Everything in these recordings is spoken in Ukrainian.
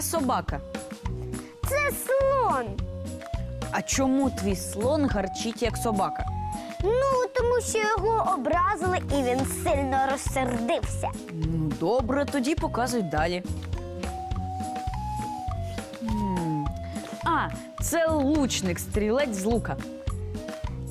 собака? Це слон. А чому твій слон гарчить як собака? Ну, тому що його образили і він сильно розсердився. Ну, добре, тоді показуй далі. М, А, це лучник, стрілець з лука.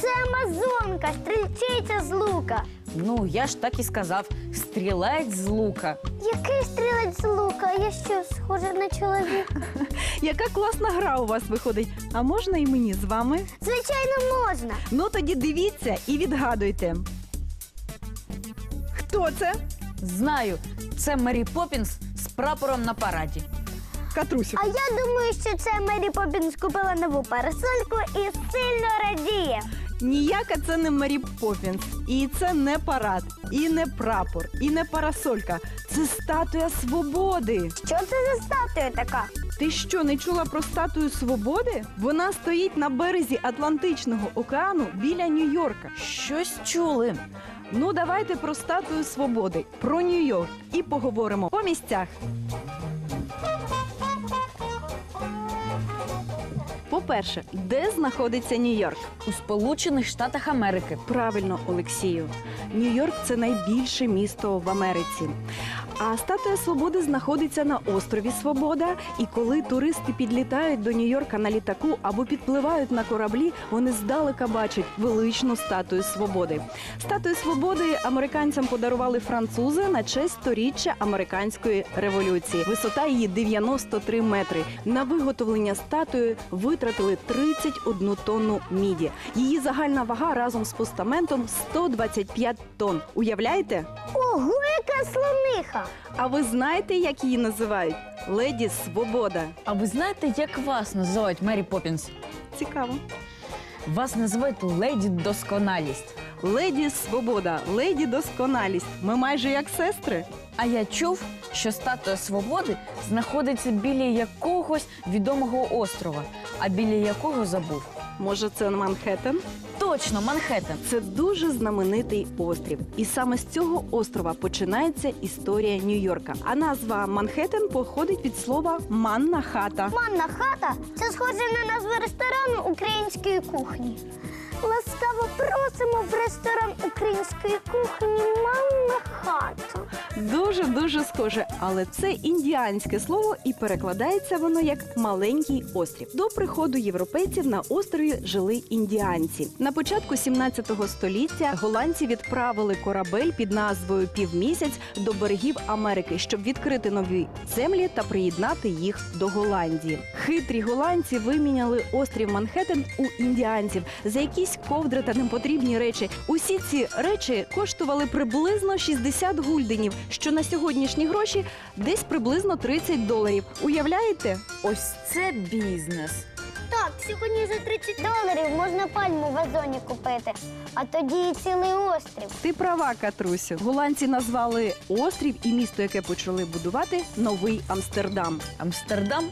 Це Амазонка, стрільчиця з лука. Ну, я ж так і сказав: стрілець з лука. Який стрілець з лука? Я що, схожа на чоловіка? Яка класна гра у вас виходить. А можна і мені з вами? Звичайно, можна. Ну тоді дивіться і відгадуйте. Хто це? Знаю, це Мері Поппінс з прапором на параді. Катрусю. А я думаю, що це Мері Поппінс купила нову парасольку і сильно радіє. Ніяка це не Мері Поппінс. І це не парад, і не прапор, і не парасолька. Це статуя свободи. Що це за статуя така? Ти що, не чула про статую свободи? Вона стоїть на березі Атлантичного океану біля Нью-Йорка. Щось чули. Ну, давайте про статую свободи, про Нью-Йорк і поговоримо по місцях. По-перше, де знаходиться Нью-Йорк? У Сполучених Штатах Америки. Правильно, Олексію. Нью-Йорк це найбільше місто в Америці. А статуя свободи знаходиться на острові Свобода. І коли туристи підлітають до Нью-Йорка на літаку або підпливають на кораблі, вони здалека бачать величну статую свободи. Статую свободи американцям подарували французи на честь сторіччя американської революції. Висота її 93 метри. На виготовлення статуї витратили 31 тонну міді. Її загальна вага разом з постаментом 125 тонн. Уявляєте? Ого, яка слониха! А ви знаєте, як її називають? Леді Свобода. А ви знаєте, як вас називають Мері Поппінс? Цікаво. Вас називають леді досконалість. Леді Свобода, леді досконалість. Ми майже як сестри. А я чув, що статуя свободи знаходиться біля якогось відомого острова, а біля якого забув. Може, це Манхеттен? Точно, Манхеттен. Це дуже знаменитий острів. І саме з цього острова починається історія Нью-Йорка. А назва Манхеттен походить від слова манна хата. Манна хата це схоже на назву ресторану української кухні. Ласкаво просимо в ресторан української кухні Манна хата. Дуже дуже схоже, але це індіанське слово і перекладається воно як маленький острів. До приходу європейців на острові жили індіанці. На початку 17 століття голландці відправили корабель під назвою Півмісяць до берегів Америки, щоб відкрити нові землі та приєднати їх до Голландії. Хитрі голландці виміняли острів Манхеттен у індіанців за якісь ковдри та непотрібні речі. Усі ці речі коштували приблизно 60 гульденів, що на сьогоднішні гроші десь приблизно 30 доларів. Уявляєте? Ось це бізнес. Так, сьогодні за 30 доларів можна пальму в вазоні купити, а тоді і цілий острів. Ти права, Катрусю. Голландці назвали острів і місто, яке почали будувати, Новий Амстердам. Амстердам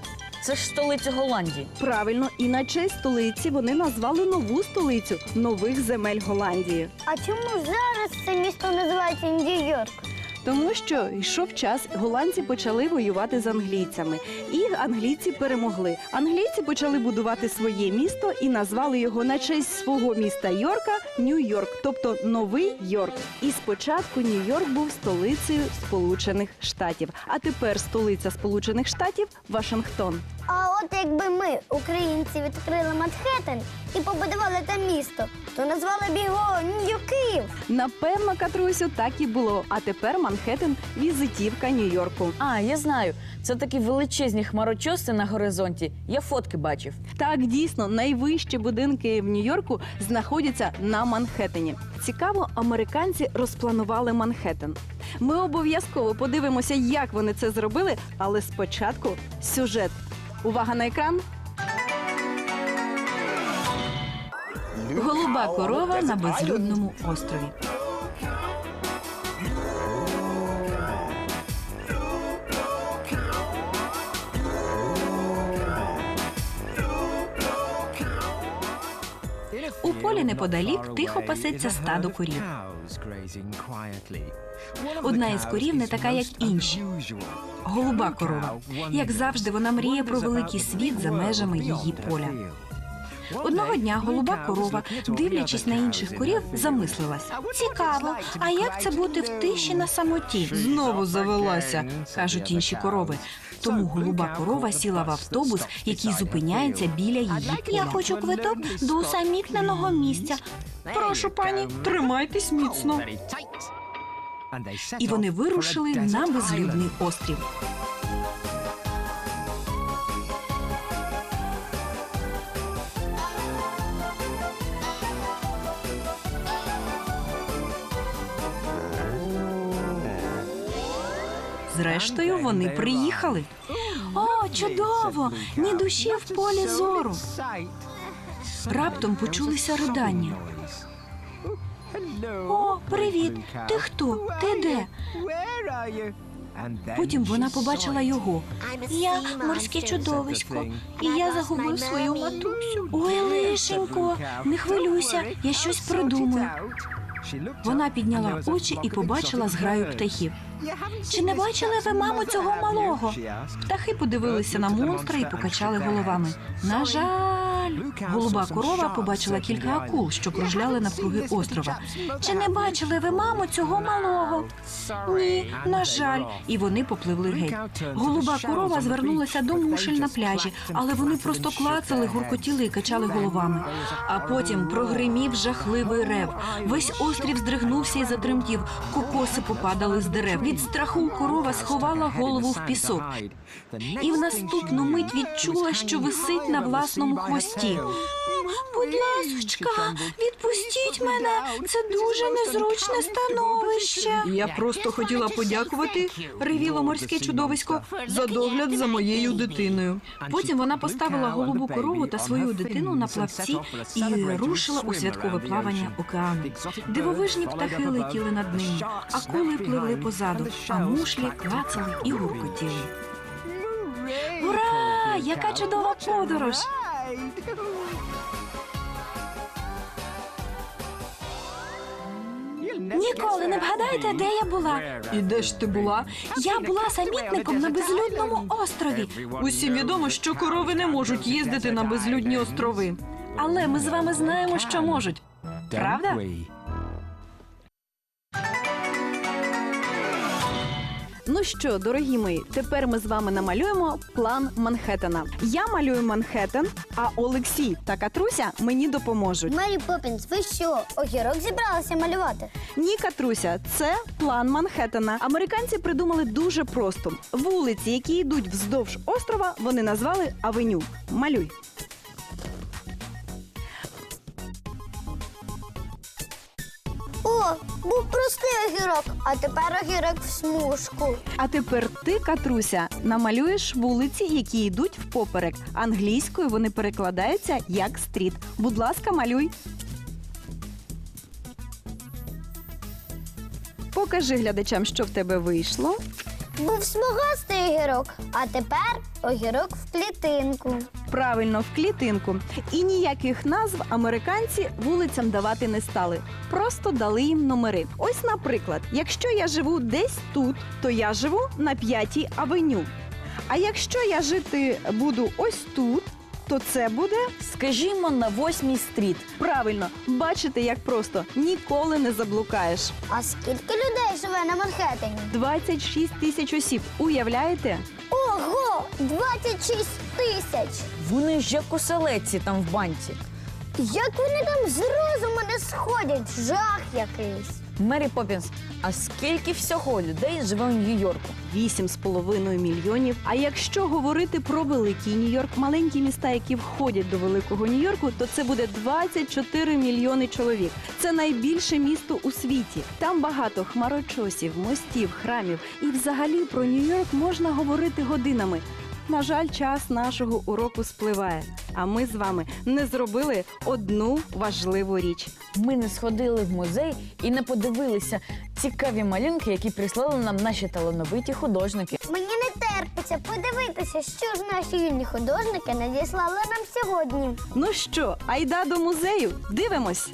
це ж столиця Голландії. Правильно, і на честь столиці вони назвали нову столицю нових земель Голландії. А чому зараз це місто називається Нью-Йорк? Тому що йшов час, голландці почали воювати з англійцями, і англійці перемогли. Англійці почали будувати своє місто і назвали його на честь свого міста Йорка Нью-Йорк, тобто Новий Йорк. І спочатку Нью-Йорк був столицею Сполучених Штатів. А тепер столиця Сполучених Штатів Вашингтон. А от якби ми, українці, відкрили Манхеттен і побудували там місто, то назвали б його Нью-Київ. Напевно, Катрусю, так і було. А тепер Манхеттен – візитівка Нью-Йорку. А, я знаю. Це такі величезні хмарочоси на горизонті. Я фотки бачив. Так, дійсно, найвищі будинки в Нью-Йорку знаходяться на Манхеттені. Цікаво, американці розпланували Манхеттен. Ми обов'язково подивимося, як вони це зробили, але спочатку сюжет. Увага на екран. Голуба корова на безлюдному острові. У полі неподалік тихо пасеться стадо корів. Одна із корів не така, як інші. Голуба корова. Як завжди, вона мріє про великий світ за межами її поля. Одного дня голуба корова, дивлячись на інших корів, замислилась. Цікаво, а як це бути в тиші на самоті? Знову завелася, кажуть інші корови. Тому голуба корова сіла в автобус, який зупиняється біля її поля. Я хочу квиток до усамітненого місця. Прошу, пані, тримайтесь міцно. І вони вирушили на безлюдний острів. Зрештою, вони приїхали. О, чудово! Ні душі в полі зору. Раптом почулися ридання. О, привіт! Ти хто? Ти де? Потім вона побачила його. Я морське чудовисько, і я загубив свою матусю. Ой, лишенько, не хвилюйся, я щось придумаю. Вона підняла очі і побачила зграю птахів. Чи не бачили ви маму цього малого? Птахи подивилися на монстра і покачали головами. На жаль, голуба корова побачила кілька акул, що кружляли навкруги острова. Чи не бачили ви маму цього малого? Ні, на жаль, і вони попливли геть. Голуба корова звернулася до мушель на пляжі, але вони просто клацали, гуркотіли і качали головами. А потім прогримів жахливий рев. Весь острів здригнувся і затремтів. Кокоси попадали з дерев. Від страху корова сховала голову в пісок. І в наступну мить відчула, що висить на власному хвості. Будь ласочка, відпустіть мене. Це дуже незручне становище. Я просто хотіла подякувати, ревіло морське чудовисько, за догляд за моєю дитиною. Потім вона поставила голубу корову та свою дитину на плавці і рушила у святкове плавання океану. Дивовижні птахи летіли над ними, акули пливли позаду, а мушлі клацали і гуркотіли. Ура! Яка чудова подорож! Ніколи не вгадаєте, де я була. І де ж ти була? Я була самітником на безлюдному острові. Усім відомо, що корови не можуть їздити на безлюдні острови. Але ми з вами знаємо, що можуть. Правда? Ну що, дорогі мої, тепер ми з вами намалюємо план Манхеттена. Я малюю Манхеттен, а Олексій та Катруся мені допоможуть. Мері Поппінс, ви що, огірок зібралися малювати? Ні, Катруся, це план Манхеттена. Американці придумали дуже просто: вулиці, які йдуть вздовж острова, вони назвали авеню. Малюй. О, був простий огірок, а тепер огірок в смужку. А тепер ти, Катруся, намалюєш вулиці, які йдуть впоперек. Англійською вони перекладаються як стріт. Будь ласка, малюй. Покажи глядачам, що в тебе вийшло. Був смугастий огірок, а тепер огірок в клітинку. Правильно, в клітинку. І ніяких назв американці вулицям давати не стали. Просто дали їм номери. Ось, наприклад, якщо я живу десь тут, то я живу на п'ятій авеню. А якщо я жити буду ось тут, то це буде Скажімо, на восьмій стріт. правильно. Бачите, як просто ніколи не заблукаєш. А скільки людей живе на Манхеттені? 26 тисяч осіб. Уявляєте? Ого! 26 тисяч! Вони ж як оселедці там в банці. Як вони там з розуму не сходять? Жах якийсь. Мері Поппінс, а скільки всього людей живе в Нью-Йорку? 8,5 мільйонів. А якщо говорити про великий Нью-Йорк, маленькі міста, які входять до великого Нью-Йорку, то це буде 24 мільйони чоловік. Це найбільше місто у світі. Там багато хмарочосів, мостів, храмів. І взагалі про Нью-Йорк можна говорити годинами. На жаль, час нашого уроку спливає. А ми з вами не зробили одну важливу річ. Ми не сходили в музей і не подивилися цікаві малюнки, які прислали нам наші талановиті художники. Мені не терпиться подивитися, що ж наші юні художники надіслали нам сьогодні. Ну що, айда до музею? Дивимось.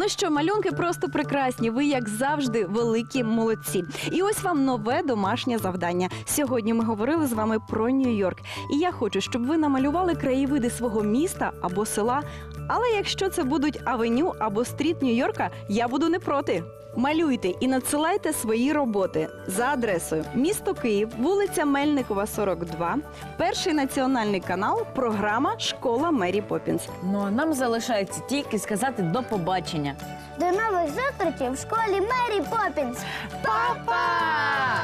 Ну що, малюнки просто прекрасні. Ви, як завжди, великі молодці. І ось вам нове домашнє завдання. Сьогодні ми говорили з вами про Нью-Йорк. І я хочу, щоб ви намалювали краєвиди свого міста або села. Але якщо це будуть авеню або стріт Нью-Йорка, я буду не проти. Малюйте і надсилайте свої роботи за адресою місто Київ, вулиця Мельникова, 42, перший національний канал, програма Школа Мері Поппінс. Ну а нам залишається тільки сказати до побачення. До нових зустрічей в школі Мері Поппінс. Па-па!